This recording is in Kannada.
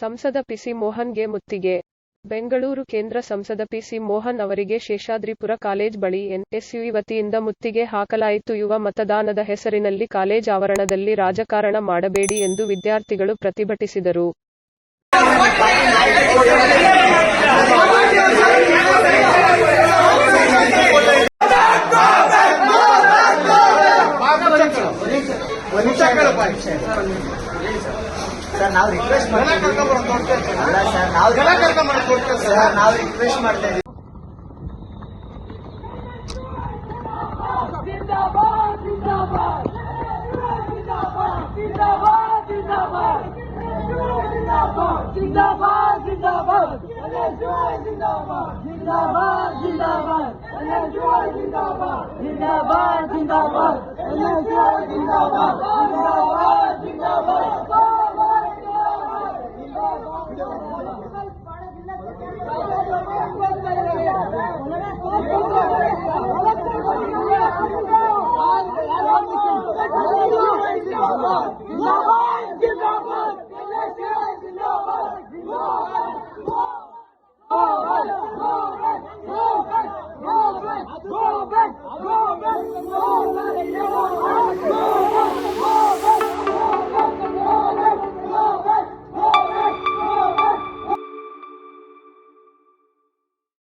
ಸಂಸದ ಪಿಸಿ ಮೋಹನ್ಗೆ ಮುತ್ತಿಗೆ. ಬೆಂಗಳೂರು ಕೇಂದ್ರ ಸಂಸದ ಪಿಸಿ ಮೋಹನ್ ಅವರಿಗೆ ಶೇಷಾದ್ರಿಪುರ ಕಾಲೇಜ್ ಬಳಿ ಎನ್ಎಸ್ಯುಐ ವತಿಯಿಂದ ಮುತ್ತಿಗೆ ಹಾಕಲಾಯಿತು. ಯುವ ಮತದಾನದ ಹೆಸರಿನಲ್ಲಿ ಕಾಲೇಜ್ ಆವರಣದಲ್ಲಿ ರಾಜಕಾರಣ ಮಾಡಬೇಡಿ ಎಂದು ವಿದ್ಯಾರ್ಥಿಗಳು ಪ್ರತಿಭಟಿಸಿದರು. ಸರ್ ನಾವು ರಿಕ್ವೆಸ್ಟ್ ಮಾಡ್ತೀವಿ ಅಲ್ಲ ಸರ್ ನಾವು ಸರ್ ನಾವು ರಿಕ್ವೆಸ್ಟ್ ಮಾಡ್ತಾ ಇದೀವಿ जिंदाबाद जिंदाबाद जिंदाबाद जिंदाबाद जिंदाबाद जिंदाबाद जिंदाबाद जिंदाबाद जिंदाबाद जिंदाबाद जिंदाबाद जिंदाबाद जिंदाबाद जिंदाबाद जिंदाबाद जिंदाबाद